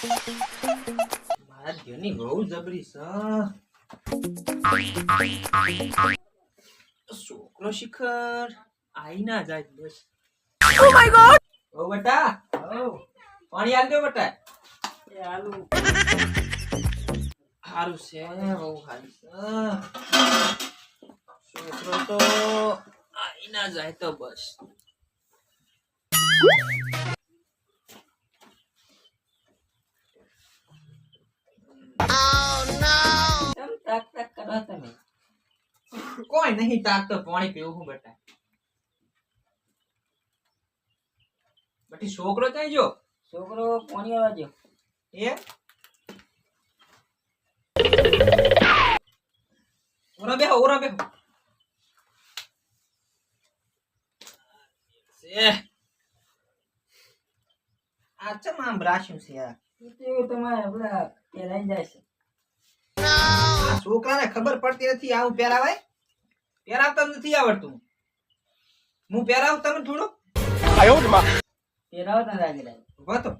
મારા ઘેરની બહુ જબરી છે. છોકરો શિખર આઈ ના જાય બસ. ઓ બટા પાણી આલ દો બટા. હારું છે બહુ હારું છે. છોકરો તો આઈ ના જાય તો બસ. તાક તાક કરો તમે કોઈ નહીં તાકતો પાણી પીવું હું બટા. બટી છોકરો ત્યાં જો છોકરો પાણી આવવા જો એ? ઓરા બેહો ઓરા બેહો. આ ચમ આમ રાશ્યું છે યાર? તો તમારે પેલા પહેરાઈ જાય છે. આ છોકરાને ખબર પડતી નથી આવું પહેરાવાય? પહેરાવતા નથી આવડતું. હું પહેરાવું તમે થોડો? પહેરાવતા તને રાજી રાજી. ઊભા તો.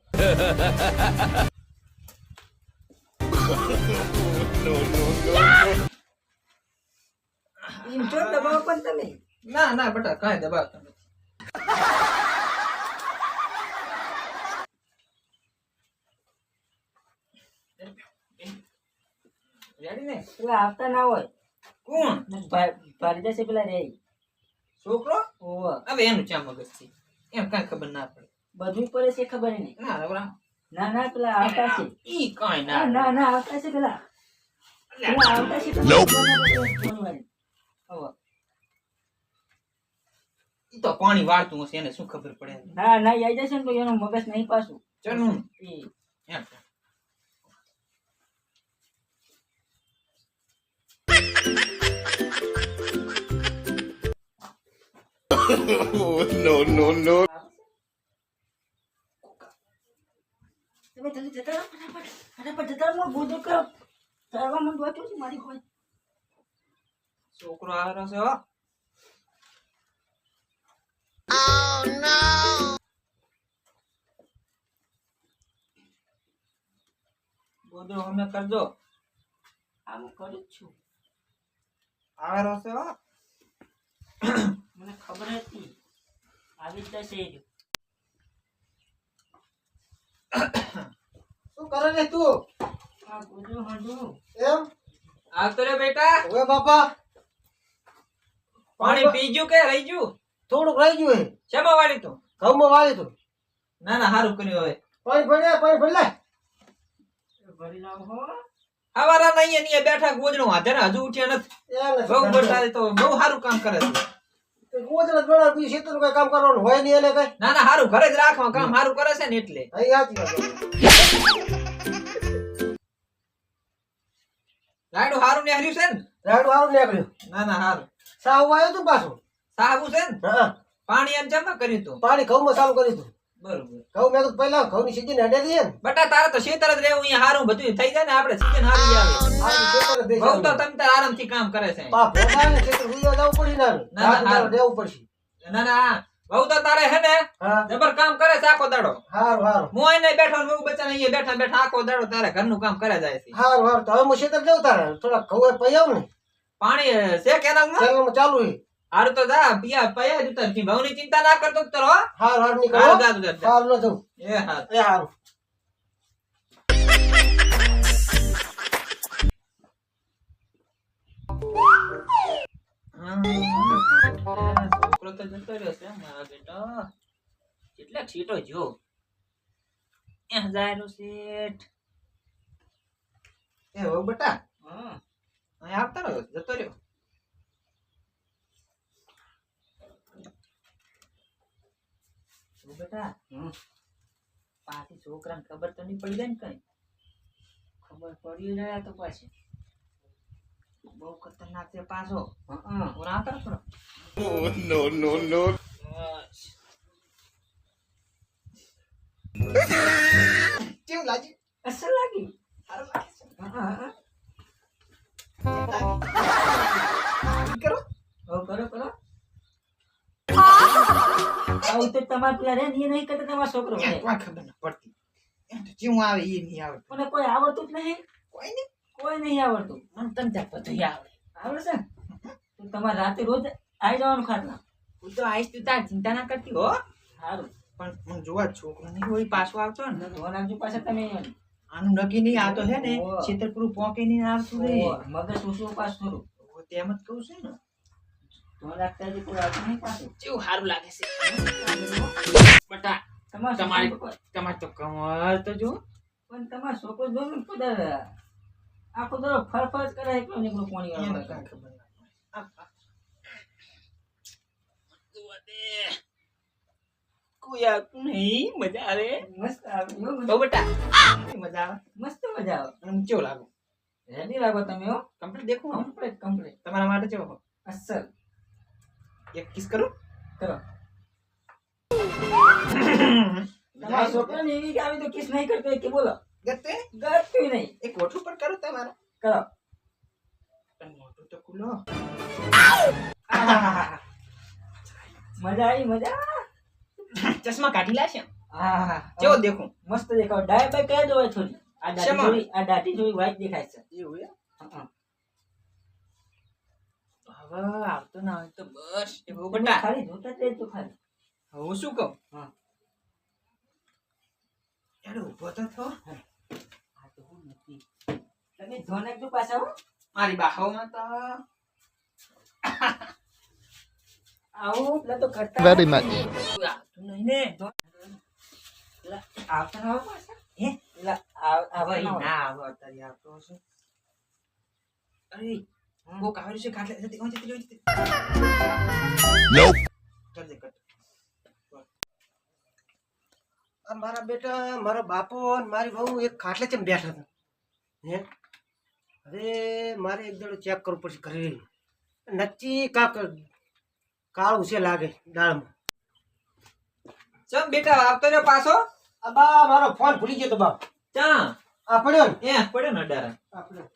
દબાવો પણ તમે? ના ના બટા કાંઈ દબાવતા નથી રેડી ને પેલા આવતા ના હોય. કોણ? ભારી જશે પેલા રે છોકરો? ઓવો હવે એનું ચા મગજ છે. એમ કાંઈ ખબર ના પડે. બધું પડે છે ખબર નહીં. ના ના ના પેલા આવતા છે. ઈ કાંઈ ના ના ના આવતા છે પેલા. આવતા છે તો પાણી વાળતું હશે એને શું ખબર પડે ના ના આઈ જશે ને તો એનું મગજ નહીં પાછું. એમ no, no, no. તમે જલ્દી જતા ફટાફટ જતા રહો ગોદો કરો તરવા મને વાંચો છે મારી હોય છોકરો આવેલો છે હો અમે કરજો. આમ કરું છું. આવેલો છે હો. મને ખબર હતી આવી જ જશે શું કરે ને તું? આ ગોદડો હાંધું. એમ? આવતો રે બેટા. હવે બાપા પાણી પીજું કે રહી ગયું થોડુંક રહી ગયું શેમાં વાળી તું? ઘઉંમાં વાળી તું. ના ના સારું કર્યું હવે. પાણી ભરે પાણી ભરલે ભરી લાવો હો. હવારા નહીં અહીંયા બેઠા ગોજણું હાથે ને હજુ ઉઠ્યા નથી. બહુ વરસાદ તો બહુ સારું કામ કરે છે. ગોદડા કઈ કામ કરવાનું હોય નહીં એને કઈ? ના ના સારું ઘરે જ રાખવા કામ સારું કરે છે ને એટલે. અહીં. લાડુ ને હર્યું છે ને? રાયડું સારું નીકળ્યું ના ના હારું. સાવ આવ્યું તું પાછું? સાબુ છે ને? હા પાણી એમ જમા કર્યું તું? પાણી ઘઉંમાં ચાલુ કર્યું તું. બરોબર. ઘઉં મેં તો પહેલા ઘઉંની સીઝન હેડે દઈએ ને. બટા તારે તો શેતર જ રહેવું અહીંયા બધું થઈ જાય ને આપણે સીઝન આવે તો તમે તાર આરામથી કામ કરે છે. પા ને પડી ને ના, ના, રાત પડશે. ના ના બહુ તો તારે હે ને જબર કામ કરે છે આખો દાડો. હારું હારું. હું એને બેઠો ને બચ્ચા અહીંયા બેઠા બેઠા આખો દાડો તારે ઘરનું કામ કરે જાય છે. હારું હારું. તો હવે હું તારે? થોડા ઘઉં પૈ આવું ને. પાણી છે ચાલવામાં ચાલુ હે હારું તો જા પિયા પયા જ ઉતાર ભાવની ચિંતા ના કરતો જ હાર નીકળો જા એ હા એ હારું. છોકરો તો જતો રહ્યો છે મારા બેટા. કેટલા છીટો જો એ હજારો શેઠ. એ હો બેટા. હા અહીં આવતા રહ્યો જતો રહ્યો. ઓ બેટા. પાછી છોકરાને ખબર તો નહીં પડી જાય ને કઈ. ખબર પડી રહ્યા તો પાછી. બહુ ખતરનાક છે પાછો. હા Oh, no, no, no. કેવું લાગ્યું? અસર લાગી? કરો કરો કરો. આવું તો તમારે પેલા રે ને એ નહીં કરતા તમારો છોકરો કોઈ ખબર ના પડતી. જેવું આવે એ નહીં આવે મને કોઈ આવડતું જ નહીં. કોઈ નહીં. કોઈ નહીં આવડતું. મને તમને ત્યાં બધું આવડે. આવડે છે તો તમારે રાતે રોજ આવી જવાનું ખાટલા. હું તો આવીશ તું તાર ચિંતા ના કરતી હો. સારું પણ મને જોવા છોકરો નહીં હોય પાછો આવતો ને. આપજો પાછા તમે. આનું નક્કી નહીં આ તો છે ને. છેતરપુરું પોકે નહીં આવતું રે. મગજ ઓછું હું તેમ જ કહું છું ને. કેવું સારું લાગે છે. બટા તમારે તમારી- તમારે તો કમર તો જો. પણ તમાર છોકરો જો ને કુદર આખો દરો ફર ફર કરે એકલો નીકળું પાણી વાળો ખબર. કોઈ આવતું નહીં મજા આવે. મસ્ત આવે બટા. મજા આવે. મસ્ત મજા આવે. કેવું લાગુ? રેડી લાગો તમે હો? કમ્પ્લીટ દેખું? કમ્પ્લીટ કમ્પ્લીટ તમારા માટે કેવો અસલ. એક કિસ કરું. કરો. તમારા છોકરાને એવી કે આવી તો કિસ નહીં કરતો કે બોલો. ગતે ગતું નહીં. એક ઓઠું પર કરું તમારા. કરો. મોટું તો ખુલ્લો. મજા આવી મજા? ચશ્મા કાઢી લાશે કેવો દેખું? મસ્ત દેખાવ. ડાય બાય કયા દો હવે થોડી? આ દાઢી જોઈ આ દાઢી થોડી વાઈટ દેખાય છે. એવું? હં. હવે આવતો ના હોય તો બસ. એવું બટા. ખાલી જોતા જ તો ખાલી. હું શું કહું? હા. યાર ઊભો તો થો. આ તો હું નથી. તમે ધોન નાખજો પાછા હો. મારી બાહોમાં તો. આવું પેલા તો કરતા વેરી મચ આવતું નહીં ને આવતા ના પાછા. હે? પેલા આવ- આવતા ના આવે અત્યારે આવતો હશે. અરે આવેલું છે ખાટલે જતી ઓય જતી ઓય જતી Nope. કર દે કર આ મારા બેટા મારા બાપો અને મારી બહુ એક ખાટલે ચમ બેઠા હતા હે હવે મારે એક દાડો ચેક કરવું પડશે ઘરે નચ્ચી કાક કાળું છે લાગે દાળમાં ચમ બેટા આવતો ને પાછો આ બા મારો ફોન ભૂલી ગયો તો બાપ ચા આ પડ્યો ને એ પડ્યો ને અડારા આ પડ્યો.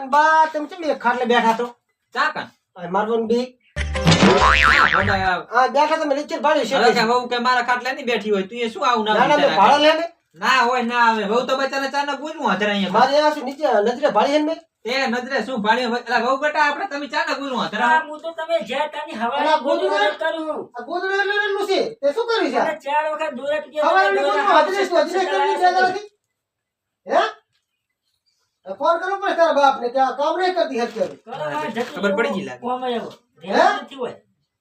અને બા તમે કેમ એક ખાટલે બેઠા તો ચા કાન આ મારવાનું બી. હા બેઠા તમે નીચે ભાડ્યું છે હવે કે? કે મારા ખાટલે નહીં બેઠી હોય તું એ શું આવું ના ના ભાડા લે ને. ના હોય ના આવે. વહુ તો બચારા ચા ના ગુજવું હતરા અહીંયા મારે આ શું નીચે નજરે ભાડી હે ને એ નજરે શું ભાડ્યું હોય? અલા વહુ બેટા આપણે તમે ચા ને ગુજવું હતરા હું તો તમે જે તાની હવાએ અલા, ગોદડું કરું આ ગોદડું એટલે એટલું છે. તે શું કર્યું છે? ચાર વખત દોરા કે હવે તમે એમને દોરા ગોદડું હજી નહીં કરી છે? હે? ફોન કરો પણ તારા બાપ ને ત્યાં કામ નહીં કરતી હરકત ખબર પડી ગઈ લાગે. કોમ આવ્યો. નથી હોય.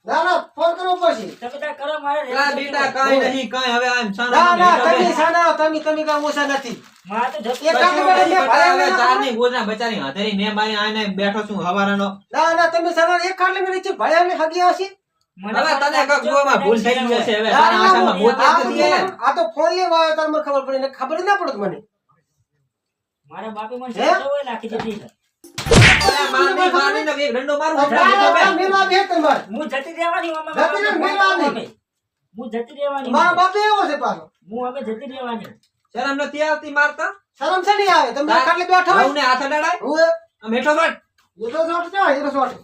ના ના ફોન કરવો પડશે. તમે કરો, મારે અલા બેટા હોય. નહીં કાંઈ. હવે આમ સાના ના બેટા તમે સાના તમે તમે કાંઈ ઓછા નથી. મારે તો જતું એક કામ કશું કરે, નહીં મેં બેટા, ભાડે હવે ચારની ગોદરા બચારી હથેળી ને બારી આને બેઠો છું હવારાનો. ના ના તમે સાના એક ખાટલે મેં નીચે ભાડ્યા ને હગ્યા હશે મને હવે તને ભૂલ થઈ ગઈ તારા આશામાં મોતી આ તો ફોન લેવા આવ્યો તાર મને ખબર પડી ને ખબર ના પડત મને. મારા બાપે મને હે? સમજાવ્યું નાખી દીધી શરમ નથી આવતી મારતા? શરમ છે નહીં આવે? તમે ખાલી બેઠો બેઠા હોય? વહુને હાથ અડાડાય હું એ- આ મેઠો એ તો શોર્ટ છે એ તો શોર્ટ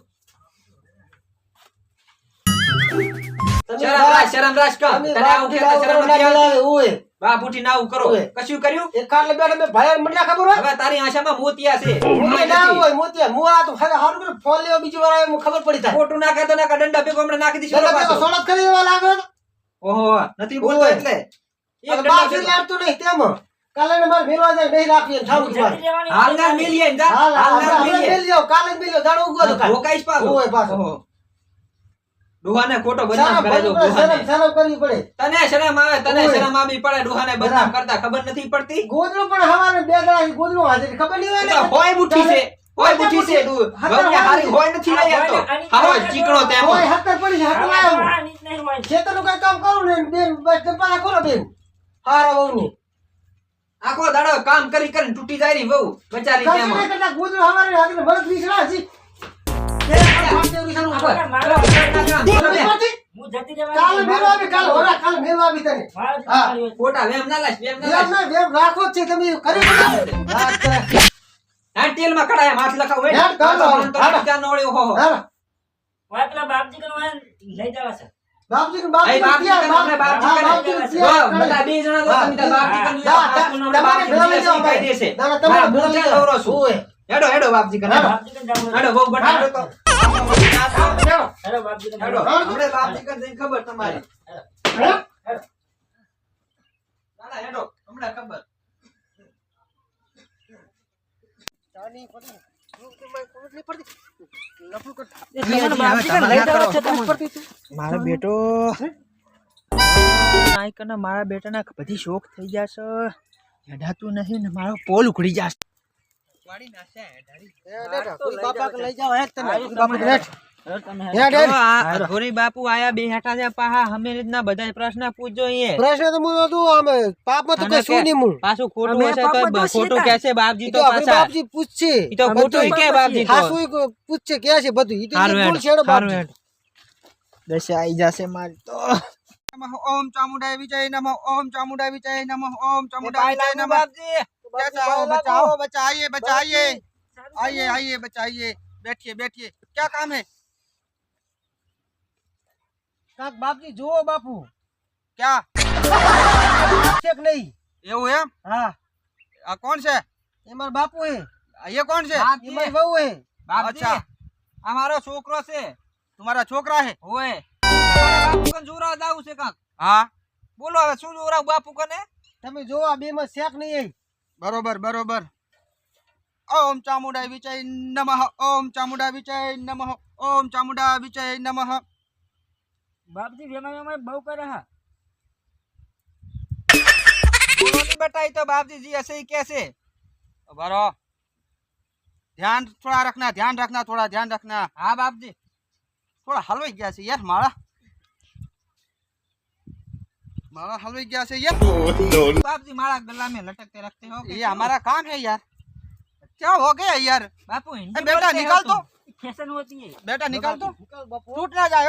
શરમ રાજ શરમ રાજ કા તને આવું કે શરમ નથી આવતી? ઓય. બા બુટી ના આવું કરો કશું કર્યું એક ખાટલે બેઠા મેં ભાઈ મને ના ખબર હોય હવે તારી આશામાં મોતિયા છે મને ના હોય મોતિયા મુ આ તો ખાલી હારું કે ફોન લેવા બીજી વાર મને ખબર પડી થાય ખોટું નાખે તો ના દંડા ભેગો હમણાં નાખી દાદા પાછો. સોળત કરી દેવા લાગે ઓહો નથી બોલતો એટલે એક બાપ લાગતું નહીં તેમાં. કાલે ને મારે મેલવા જાય નહીં રાખીએ રહેવાની હાલ ના મિલીએ જા. હાલ, ના મિલીએ. કાલે જ મેલી જાઓ, દાડો ઉગવો તો કાલે. પાછો. ઓય પાછો. ડોહાને ખોટો બદનામ કરે જો ડોહાને. શરમ- શરમ કરવી પડે. તને શરમ આવે તને શરમ આવી પડે ડોહાને બદનામ કરતા ખબર નથી પડતી? ગોદડું પણ હવાને બે દાડા ગોદડું હાજર ખબર નહીં હોય ને? હોય બુઠી છે હોય બુઠી છે ડુ- ગમે હારી હોય નથી આ રહ્યા તો. હોય હારો ચીકણો તેમ હોય. હતર પડી ને હતર આવ્યો ખેતરનું કાંઈ કામ કરું ને બેન બસ કપાળા ખોલો બેન. હારા વહુની. આખો દાડો કામ કરી કરીને તૂટી જાય ની વહુ બચારી કાંઈ તેમાં. નહીં હવારે હાજર ભરત વીસણા હશે. રાખો છે તમે કરી. આ તેલમાં કડાય ચાલો, હો. હાલો. હોય પેલા બાપજી કને લઈ જવા છે બાપજી કે એ બાપજી ક્યાં? કે તમને બાપજી હા, કે બાપજી જો, ક્યાં? બધા બે જણા તો તમે બાપજી કોનો તમારે જાઓ શીખાઈ ભાઈ. દેશે. તમારે જાઓ. દોરો છું? હેડો હેડો બાપજી કન હેડો. બહુ બટા હેડો તો હેડો. હેડો બાપજી કન હેડો. જાવું. બાપજી કે જઈને ખબર તમારી. હેડો. ના ના હેડો. હમણાં ખબર. ચાની પડી. કન. મારો બેટો. મારા બેટાના બધી શોખ થઈ જશે. હેડાતું નહીં ને મારો પોલ ઉખડી જશે. વાળી નાશે હેડાડી હેડ, હેડ. કોઈ બાપા કે લઈ જાઓ, હેડ તને. હા, કોઈ બાપા કે હેડ. હેડો તમે હેડ, તો હેડ. આ ઘોરી બાપુ આયા બે હેઠા છે પાહા અમે રીતના બધા પ્રશ્ન પૂછજો અહીંયા પ્રશ્ન તો હું હતું આમ પાપમાં તો અને કશું કે- નહીં હું પાછું ખોટું અમે હશે તો પાપમાં દોષી ખોટું હતા. કહેશે બાપજી ઈ તો તો આપણે પાછા બાપજી પૂછશે ઈ તો ખોટું ઈ કે બાપજી તો હાસુ ઈ કોઈ પૂછશે કે છે બધું ઈ તો હારું એક હેડ, બોલ છેડો હારું બાપજી. હેડ. દશા આઈ જશે મારી તો નમઃ ઓમ ચામુંડાય વિજય નમઃ ઓમ ચામુંડાય વિજય નમઃ ઓમ ચામુંડાય પાય વિજય લાગુ નમઃ બાપજી कैसा हो बच्चा आओ बच्चा आइए बच्चा आइए आइए आइए बच्चा आइए बैठिए बैठिए क्या काम है કાંક બાપજી જુઓ બાપુ क्या છે કે નહીં ये हुए હા आ, कौन से એ મારા બાપુ હે आ, ये कौन से એ મારી વહુ હે अच्छा અમારો છોકરો છે तुम्हारा छोकरा है ઓય બાપુ કન જોરા દાવું છે કાક हाँ બોલો હવે શું જોરા બાપુ કને તમે જો આ બે માં શેક નહીં बरोबर बरोबर ओम चामुंडाय विजय नमः ओम चामुंडा विजय नमः ओम चामुंडा विजय नमः બાપજી વેમાં વેમાં બહુ કરે હા બોલો નહીં બટાઈ તો બાપજી જી હશે ઈ कैसे बरो ध्यान थोड़ा रखना ध्यान रखना थोड़ा ध्यान रखना હા બાપજી थोड़ा हलवाई गया से यार मारा माला हलवाई गया से यार बाप जी मारा गला में लटकते रखते हो ये हमारा काम है यार। क्या हो गया यार? बापू तो। बेटा निकाल तो। फ़ैशन होती है। बेटा निकाल तो। टूट ना जाए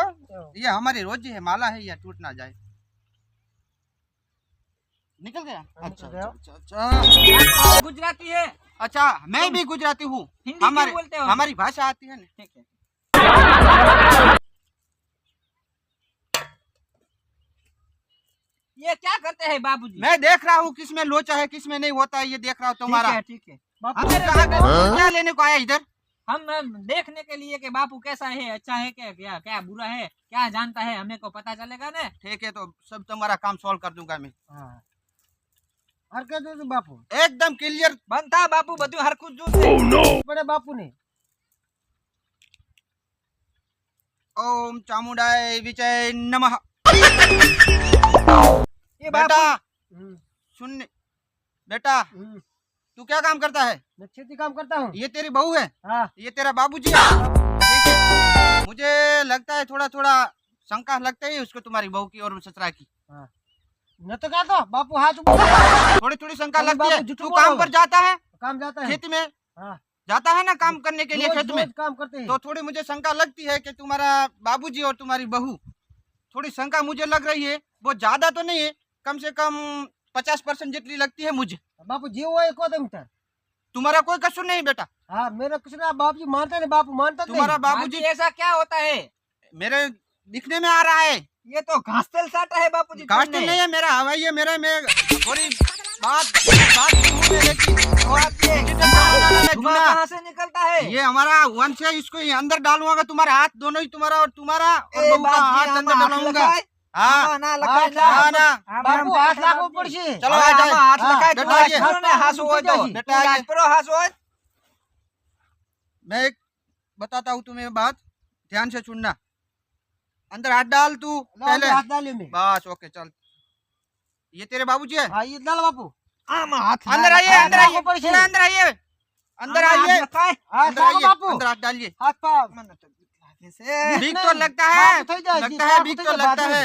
ये हमारी रोजी है माला है यार टूट ना जाए। निकल गया? अच्छा, अच्छा अच्छा, अच्छा।, अच्छा गुजराती है। अच्छा मैं भी गुजराती हूँ? हमारी भाषा आती है ना। ठीक है। ये क्या करते हैं बाबूजी? मैं देख रहा हूँ किसमें लोचा है किसमें नहीं होता है ये देख रहा हूँ तुम्हारा। ठीक है। क्या लेने को आया इधर? हम देखने के लिए कि बापू कैसा है अच्छा है क्या क्या क्या बुरा है क्या जानता है हमें को पता चलेगा ना? ठीक है तो सब तुम्हारा काम सोल्व कर दूँगा मैं। हाँ। हर कहते थे बापू एकदम क्लियर बनता बापू बतू हर कुछ जूस oh, no. बड़े बापू ने। ओम चामुंडा विजय नमः। ये बेटा। सुन बेटा तू क्या काम करता है? मैं खेती काम करता हूँ। ये तेरी बहू है? हाँ। ये तेरा बाबूजी है? है। मुझे लगता है थोड़ा थोड़ा शंका लगता है उसको तुम्हारी बहू की और ससुरा की। न तो कहता बापू हाथ थोड़ी थोड़ी शंका लगती है। तू काम पर जाता है? काम जाता है। खेत में? हाँ। जाता है ना काम करने के लिए खेत में? काम करते हैं। तो थोड़ी मुझे शंका लगती है कि तुम्हारा बाबूजी और तुम्हारी बहू थोड़ी शंका मुझे लग रही है। वो ज़्यादा तो नहीं है कम से कम पचास परसेंट जितनी लगती है मुझे। बापू जी वो एक તમે तुम्हारा कोई कसूर नहीं बेटा। हाँ मेरा कसूर बाप जी मानते नहीं बापू मानता तुम्हारा बाबू जी ऐसा क्या होता है? मेरे दिखने में आ रहा है। ये तो घास तेल साटा है बापू जी घास तेल नहीं है मेरा हवाई है मेरा मैं थोड़ी बात बात तो से निकलता है? ये हमारा वंश है इसको अंदर डालूँगा तुम्हारा हाथ दोनों ही तुम्हारा और तुम्हारा और हाथ अंदर डालूँगा। मैं बताता हूँ तुम्हें बात ध्यान से सुनना अंदर हाथ डाल तू पहले बस ओके चल ये तेरे बाबूजी है डाल बापू अंदर आइए अंदर आइए अंदर आइए अंदर आइए अंदर आइए अंदर हाथ डालिए हाथ पाव ठीक तो लगता है लगता है ठीक तो लगता है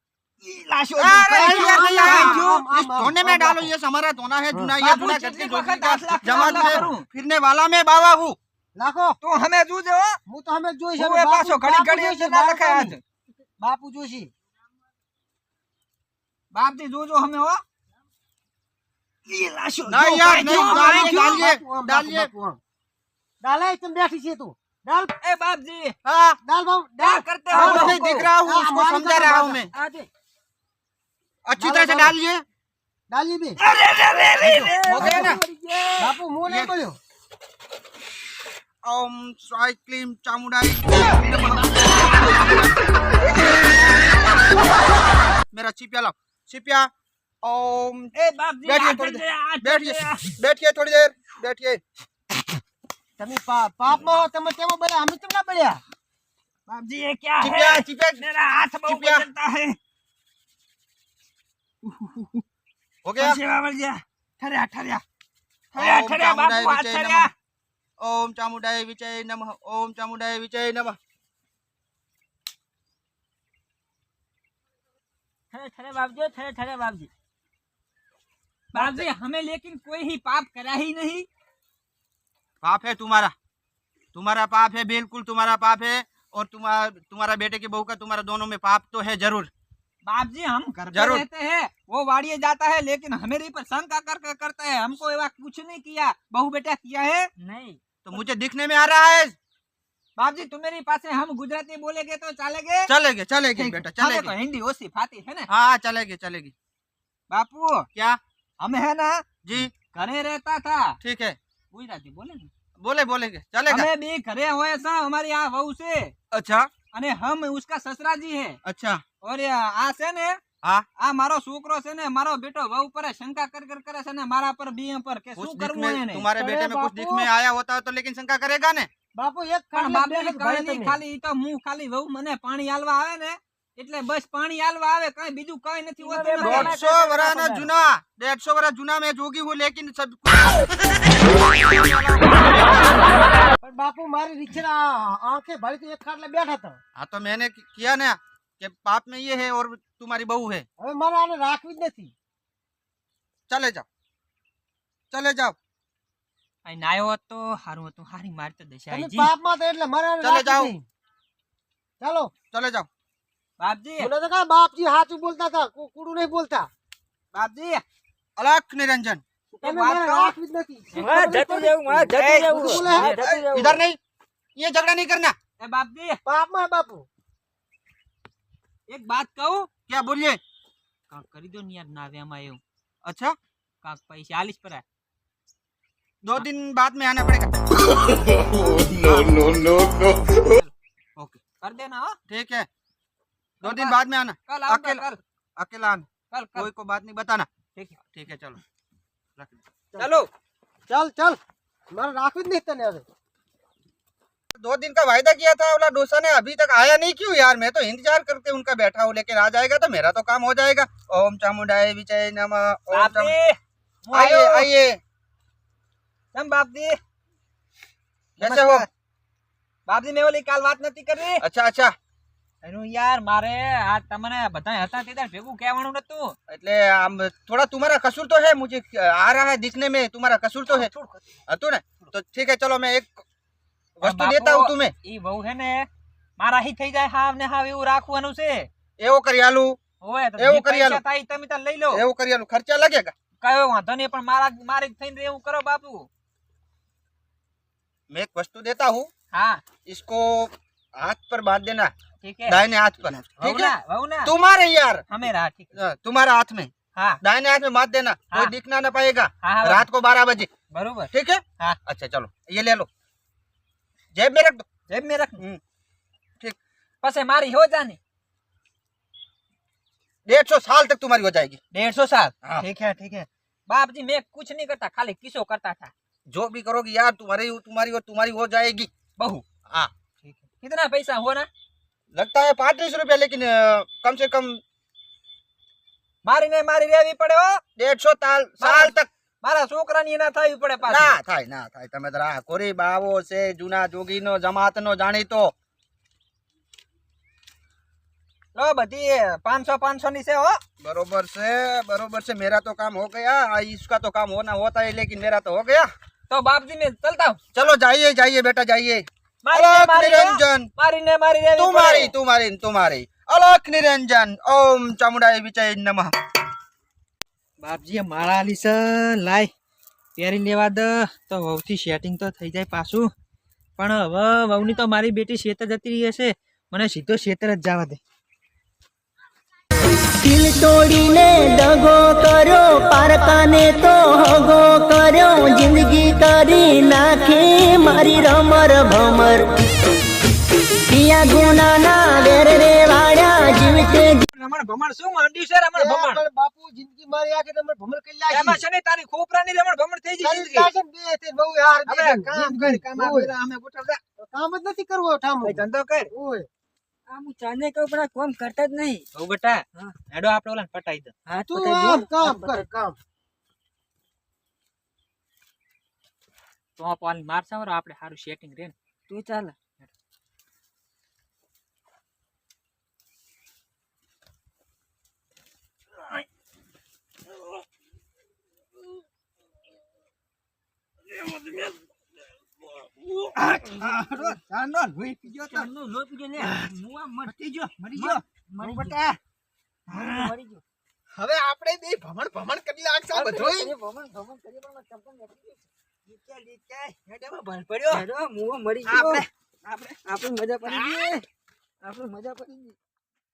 हाँ लाशो अरे जो, ये जो, नहीं है, जो, जो आम, इस आम, धोने में आम, डालो आम। ये हमारा धोना है चुना ये बाबू, चुना जितनी करके वक्त जोगी का दस लाख जमात लाख में करूं। फिरने वाला मैं बाबा हूँ નાખો तो हमें जूझे हो હું તો અમે જોઈશ હું હવે એ બાપુ- પાછો ઘડી બાપુ ઘડી જોઈશે, અંદર ના બાપુ લખાય નહીં. હાથ. બાપુ જોશી बाप जी जो जो हमें हो ये लाशो नहीं जो, यार भाई, नहीं जो, डालिए भाई, जो। डालिए બાપુ આમ, બાપુ, डालिए બાપુ આમ. ડાલાય તમે બેઠી છે તું ડાલ ए बाप जी हाँ ડાલ બાબુ क्या ડાલ करते हाँ, हो उससे हमको? दिख रहा हूँ हाँ, उसको हमारी समझा तरफ रहा बात हूँ है। मैं આજે अच्छी डालो, तरह से डालो। डालिए ડાલી બી अरे रे रे रे रे हो गया ना બાપુ હું નહીં બોલ્યો ओम स्वाय क्लीम चामुंडाई मेरा चिपिया लाओ चिपिया ओम ए बाप जी बैठिए हाथ थोड़ी दे, देर हाथ दे, बैठिए हाथ बैठिए थोड़ी देर बैठिए તમે પા- પાપમાં હો તમે તેમાં બળ્યા અમે કેમ ના બળ્યા बाप जी ये क्या चिपिया है चिपिया मेरा हाथ बहुत चिपिया। है गया? बाबा जी ओम हाथ विजय ओम विजय नमः। ओम नमः। हमें लेकिन कोई ही पाप करा ही नहीं। पाप है तुम्हारा। तुम्हारा पाप है बिल्कुल तुम्हारा पाप है और तुम्हारा तुम्हारा बेटे की बहू का तुम्हारा दोनों में पाप तो है ज़रूर। बाप जी हम घर रहते हैं वो वाड़िए जाता है लेकिन हमें पर शंका कर, कर करता है। हमको कुछ नहीं किया बहु बेटा किया है। नहीं तो मुझे दिखने में आ रहा है। बाप जी तुम्हे पास हम गुजराती बोलेगे तो चलेगे? चलेगे चलेगे बेटा हाँ, चलेगे। तो हिंदी ओसी फाती है ना? हाँ, हाँ चलेगी चलेगी। बापू क्या? हम है ना जी। करे रहता था। ठीक है। गुजराती बोले बोले बोलेंगे चलेगा। हमें भी घरे हुए हमारी यहाँ बहू से। अच्छा। अरे हम उसका ससरा जी है। अच्छा। છોકરો છે ને મારો પાણી હાલવા આવે ને એટલે બસ પાણી આલવા આવે કઈ બીજું કઈ નથી હોતું. જૂના 150 વરા જૂના મે જોગી હું લેકિન બાપુ મારી રીક્ષા આંખે ભરી એક ખાટલે બેઠા હતા. હા તો મેને કિયા ને. कि पाप में ये है और तुम्हारी बहू है હવે મારે આને રાખવી જ નથી चले जाओ चले जाओ અહીં નાયો હોત તો હારું હતું હારી મારી તો દશા તમે આઈ જી પાપમાં તો એટલે મારે આને ચાલો રાખવી જાઓ. જ નહીં. ચાલો चले जाओ બાપજી બોલો તો કા બાપજી સાચું બોલતા હતા કુ- કૂડું નહીં બોલતા બાપજી अलख निरंजन તમે વાત મારે કહો. રાખવી જ નથી ए, બોલે હે? इधर नहीं ये झगड़ा नहीं करना એ બાપજી પાપમાં બાપુ एक बात कहूँ क्या बोलिए काक करी दो नियर नावे में आए हूँ अच्छा काक पैसे आलिस पर है दो दिन बाद में आना पड़ेगा no no no no okay कर देना ठीक है दो दिन बाद में आना कल अकेला कल अकेला आना कल कोई को बात नहीं बताना ठीक है ठीक है चलो चलो चल चल मैं राखी नहीं तेने दो दिन का वायदा किया था बोला डोसा ने अभी तक आया नहीं क्यों यार मैं तो इंतजार करके उनका बैठा हूँ लेकिन आ जाएगा तो मेरा तो काम हो जाएगा ओम चामुंडाय विजय नमः ओम चामु- બાપજી હું आइए આયો. आइए કેમ બાપજી कैसे हो બાપજી મેં ઓલી કાલ વાત નથી કરી अच्छा अच्छा એનું યાર મારે આ તમને બધા હતા તે દાડે ભેગું કહેવાનું નતું એટલે આમ થોડા तुम्हारा कसूर तो है मुझे आ रहा है दिखने में तुम्हारा कसूर तो है હતું ને તો ठीक है चलो मैं एक वस्तु बापू, देता हूँ तुम्हें ઈ વહુ હે ને મારા હી થઈ જાય હાવ ને હાવ એવું રાખવાનું છે એવો કરી આલું હોય તો એવું જે કરી પૈસા આલો. થાય ઈ તમે તાર લઈ લો એવું કરી આલું ખર્ચા लगेगा કયો વાંધો નહીં પણ મારા મારી જ થઈને એવું કરો બાપુ मैं एक वस्तु देता हूँ હા इसको हाथ पर बांध देना ઠીક હે दाहिने हाथ पर વહુ ठीक है ના વહુ ના तुम्हारे यार અમે રા ઠીક હે. हाँ, तुम्हारा हाथ में હા दाहिने हाथ में बांध देना हाँ। कोई दिखना न पाएगा હા હા रात को बारह बजे બરોબર ठीक है हाँ। अच्छा चलो ये ले लो जेब में रख दो જેબ મેં રખ हम्म, ठीक પછી મારી હો જાની डेढ़ सौ साल तक तुम्हारी हो जाएगी डेढ़ सौ साल हाँ। ठीक है ठीक है बाप जी मैं कुछ नहीं करता खाली किसो करता था जो भी करोगी यार तुम्हारी तुम्हारी और तुम्हारी हो जाएगी बहू हाँ ठीक है कितना पैसा हो ना लगता है पैंतीस रुपया लेकिन अ, कम से कम મારી ને મારી રેવી પડે હો डेढ़ सौ साल साल तक મારા છોકરાની ના થવી પડે પાછી ના થાય ના થાય તમે તો આ કોરી બાવો છે જૂના જોગીનો જમાતનો જાણીતો લો બધી પાંચસો પાંચસો ની છે હો बरोबर से बरोबर से मेरा तो काम हो गया आ, इसका तो काम होना होता है लेकिन मेरा तो हो गया તો બાપજી મેં ચલતા હું. चलो जाइए जाइए बेटा जाइए મારીને अलख મારી રે. निरंजन મારીને મારી રેવી तुम्हारी પડે. तुम्हारी तुम्हारी अलख निरंजन ओम चामुंडाई विजय नमः બાપજીએ માળા આલી લાય પહેરી લેવા દ. તો વહુથી સેટિંગ તો થઈ જાય પાછું. પણ હવે વહુની તો મારી બેટી શેતર જતી રહી હશે. મને સીધો શેતર જ જવા દે. દિલ તોડીને દગો કર્યો, પારકાને તો હગો કર્યો. જિંદગી કરી નાખી મારી રમર ભમર. પિયા ગુનાના વેર રે વાળ્યા જીવતે રમણ ભમણ શું માંડ્યું છે રમણ ભમણ. પણ બાપુ જિંદગી મારી આખી તમે ભમર કરી લાગી છે ને તારી ખોપરાની રમણ ભમણ થઈ જાય જિંદગી. લાગે બે તે બહુ યાર હવે કામ કામ કર કર કામ કામ આપણે અમે ગોઠવતા કામ જ નથી કરવું ઠામ. ધંધો કર. ઓય આ ચાને કહું પણ કોમ કરતા જ નહીં. હો બેટા. હા. હેડો આપણે ઓલા પટાઈ દે હાથ તું. કામ કર કામ. તો આ પાણી માર સાવરો આપણે સારું સેટિંગ રે તું ચાલ ચાંદો લોહી પીજો તો ચાલનું લોહી પીજે લે. હું આ મર- મરી ગયો મરી ગયો મરી હો ગયો. બેટા મરી ગયો. હવે આપણે બે ભમણ ભમણ કરી લાગશે બધું ભમણ, ભમણ કરીએ, પણ હેડામાં ભણ પડ્યો હેડો, મુઓ મરી ગયો આપણે આપણે આપણે મજા પડી ગઈ. આપણે મજા પડી ગઈ.